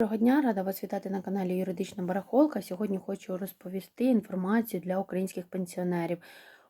Доброго дня, рада вас вітати на каналі Юридична Барахолка. Сьогодні хочу розповісти інформацію для українських пенсіонерів.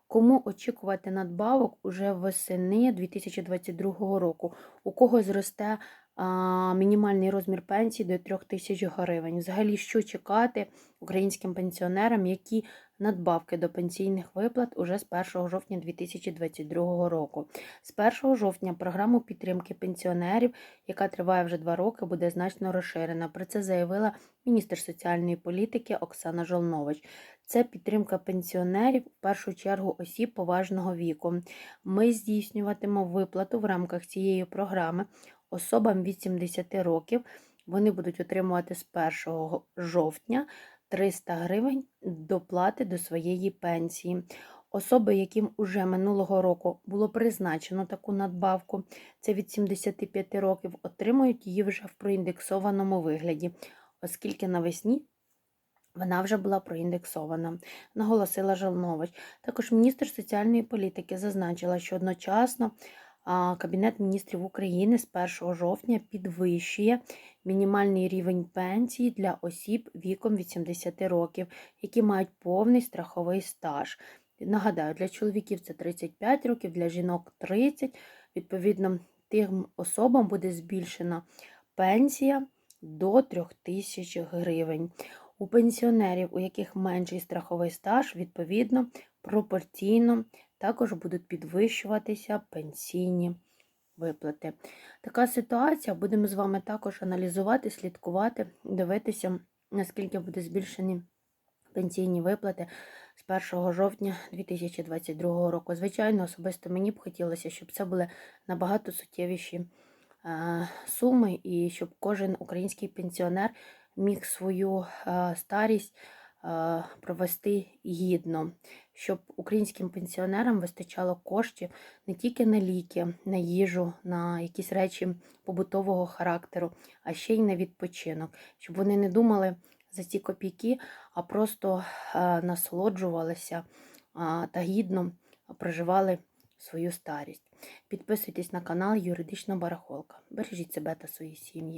Кому очікувати надбавок уже восени 2022 року, у кого зросте а, мінімальний розмір пенсії до 3 тисяч гривень. Взагалі, що чекати українським пенсіонерам, які надбавки до пенсійних виплат уже з 1 жовтня 2022 року. З 1 жовтня програму підтримки пенсіонерів, яка триває вже два роки, буде значно розширена. Про це заявила міністр соціальної політики Оксана Жолнович. Це підтримка пенсіонерів, в першу чергу осіб поважного віку. Ми здійснюватимемо виплату в рамках цієї програми особам від 70 років. Вони будуть отримувати з 1 жовтня 300 гривень доплати до своєї пенсії. Особи, яким уже минулого року було призначено таку надбавку, це від 75 років, отримують її вже в проіндексованому вигляді, оскільки навесні вона вже була проіндексована, наголосила Жалнович. Також міністр соціальної політики зазначила, що одночасно Кабінет міністрів України з 1 жовтня підвищує мінімальний рівень пенсії для осіб віком від 70 років, які мають повний страховий стаж. Нагадаю, для чоловіків це 35 років, для жінок 30. Відповідно, тим особам буде збільшена пенсія до 3 тисяч гривень. У пенсіонерів, у яких менший страховий стаж, відповідно, пропорційно також будуть підвищуватися пенсійні виплати. Така ситуація, будемо з вами також аналізувати, слідкувати, дивитися, наскільки буде збільшені пенсійні виплати з 1 жовтня 2022 року. Звичайно, особисто мені б хотілося, щоб це були набагато суттєвіші е, суми, і щоб кожен український пенсіонер міг свою е, старість провести гідно, щоб українським пенсіонерам вистачало коштів не тільки на ліки, на їжу, на якісь речі побутового характеру, а ще й на відпочинок, щоб вони не думали за ці копійки, а просто е, насолоджувалися е, та гідно проживали свою старість. Підписуйтесь на канал Юридична Барахолка. Бережіть себе та свої сім'ї.